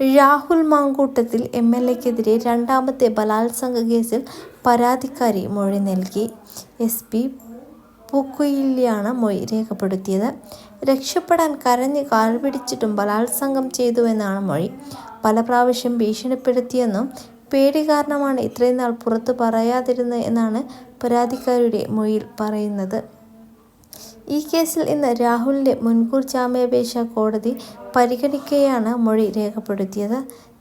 Rahul Mamkootathil M L എക്കെതിരെ രണ്ടാമത്തെ ബലാത്സംഗ കേസിൽ പരാതിക്കാരി മൊഴി നൽകി. എസ് പി പൂക്കുയിലാണ് മൊഴി രേഖപ്പെടുത്തിയത്. രക്ഷപ്പെടാൻ കരഞ്ഞ് കാൽപിടിച്ചിട്ടും ബലാത്സംഗം ചെയ്തുവെന്നാണ് മൊഴി. പല പ്രാവശ്യം ഭീഷണിപ്പെടുത്തിയെന്നും പേടി കാരണമാണ് ഇത്രയും നാൾ പുറത്തു പറയാതിരുന്നത് എന്നാണ് പരാതിക്കാരിയുടെ മൊഴിയിൽ പറയുന്നത്. ഈ കേസിൽ ഇന്ന് രാഹുലിന്റെ മുൻകൂർ ജാമ്യാപേക്ഷ കോടതി പരിഗണിക്കുകയാണ് മൊഴി രേഖപ്പെടുത്തിയത്.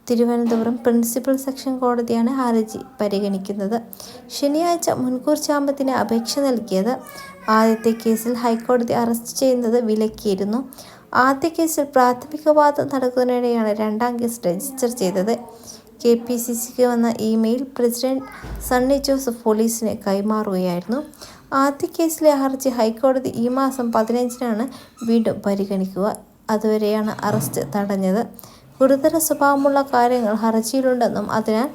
തിരുവനന്തപുരം പ്രിൻസിപ്പൽ സെക്ഷൻ കോടതിയാണ് ഹർജി പരിഗണിക്കുന്നത്. ശനിയാഴ്ച മുൻകൂർ ജാമ്യത്തിന് അപേക്ഷ നൽകിയത്. ആദ്യത്തെ കേസിൽ ഹൈക്കോടതി അറസ്റ്റ് ചെയ്യുന്നത് വിലക്കിയിരുന്നു. ആദ്യ കേസിൽ പ്രാഥമിക വാദം നടക്കുന്നതിനിടെയാണ് രണ്ടാം കേസ് രജിസ്റ്റർ ചെയ്തത്. കെ പി സി സിക്ക് വന്ന ഇമെയിൽ പ്രസിഡന്റ് സണ്ണി ജോസഫ് പോലീസിന് കൈമാറുകയായിരുന്നു. ആദ്യ കേസിലെ ഹർജി ഹൈക്കോടതി ഈ മാസം പതിനഞ്ചിനാണ് വീണ്ടും പരിഗണിക്കുക. അതുവരെയാണ് അറസ്റ്റ് തടഞ്ഞത്. ഗുരുതര സ്വഭാവമുള്ള കാര്യങ്ങൾ ഹർജിയിലുണ്ടെന്നും അതിനാൽ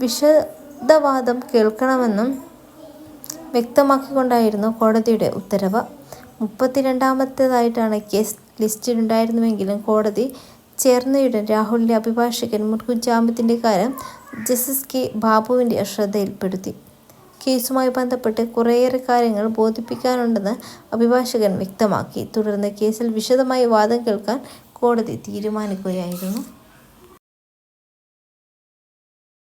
വിശദവാദം കേൾക്കണമെന്നും വ്യക്തമാക്കിക്കൊണ്ടായിരുന്നു കോടതിയുടെ ഉത്തരവ്. മുപ്പത്തിരണ്ടാമത്തേതായിട്ടാണ് കേസ് ലിസ്റ്റിലുണ്ടായിരുന്നുവെങ്കിലും കോടതി ചേർന്നയുടൻ രാഹുലിന്റെ അഭിഭാഷകൻ മുൻകൂർ ജാമ്യത്തിന്റെ കാര്യം ജസ്റ്റിസ് കെ ബാബുവിന്റെ ശ്രദ്ധയിൽപ്പെടുത്തി. കേസുമായി ബന്ധപ്പെട്ട് കുറേയേറെ കാര്യങ്ങൾ ബോധിപ്പിക്കാനുണ്ടെന്ന് അഭിഭാഷകൻ വ്യക്തമാക്കി. തുടർന്ന് കേസിൽ വിശദമായി വാദം കേൾക്കാൻ കോടതി തീരുമാനിക്കുകയായിരുന്നു.